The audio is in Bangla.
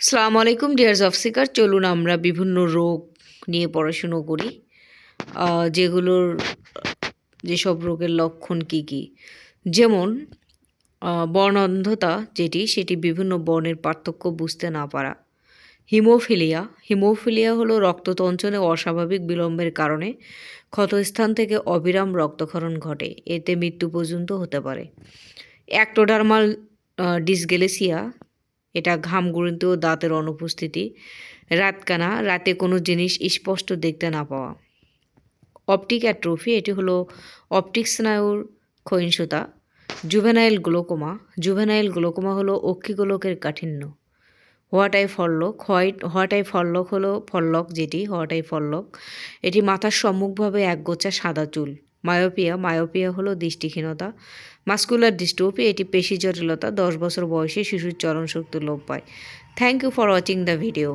সালাম আলাইকুম ডিয়ার্স অফ সিকার চলুন আমরা বিভিন্ন রোগ নিয়ে পড়াশুনো করি। যেগুলোর, যেসব রোগের লক্ষণ কি কি? যেমন বর্ণান্ধতা যেটি, সেটি বিভিন্ন বর্ণের পার্থক্য বুঝতে না পারা। হিমোফিলিয়া। হিমোফিলিয়া হলো রক্ততঞ্চনে অস্বাভাবিক বিলম্বের কারণে ক্ষতস্থান থেকে অবিরাম রক্তক্ষরণ ঘটে। এতে মৃত্যু পর্যন্ত হতে পারে। অ্যাক্টোডার্মাল ডিসগেলেসিয়া এটা ঘাম গুঁড়িত দাঁতের অনুপস্থিতি। রাতকানা, রাতে কোনো জিনিস স্পষ্ট দেখতে না পাওয়া। অপটিক অ্যাট্রোফি, এটি হলো অপটিক স্নায়ুর ক্ষয়িষ্ণুতা। জুভেনাইল গ্লোকোমা জুভেনাইল গ্লোকোমা হলো অক্ষিগোলকের কাঠিন্য। হোয়াটাই ফল্লক হোয়াইট হোয়াটাই ফল্লক হলো ফল্লক যেটি হোয়াটাই ফল্লক এটি মাথার সম্মুখভাবে একগোছা সাদা চুল। মায়োপিয়া মায়োপিয়া হলো দৃষ্টিহীনতা, মাস্কুলার ডিস্টোপি, এটি পেশি জটিলতা, দশ বছর বয়সে শিশুর চরণ শক্তি লোপ পায়। Thank you for watching the video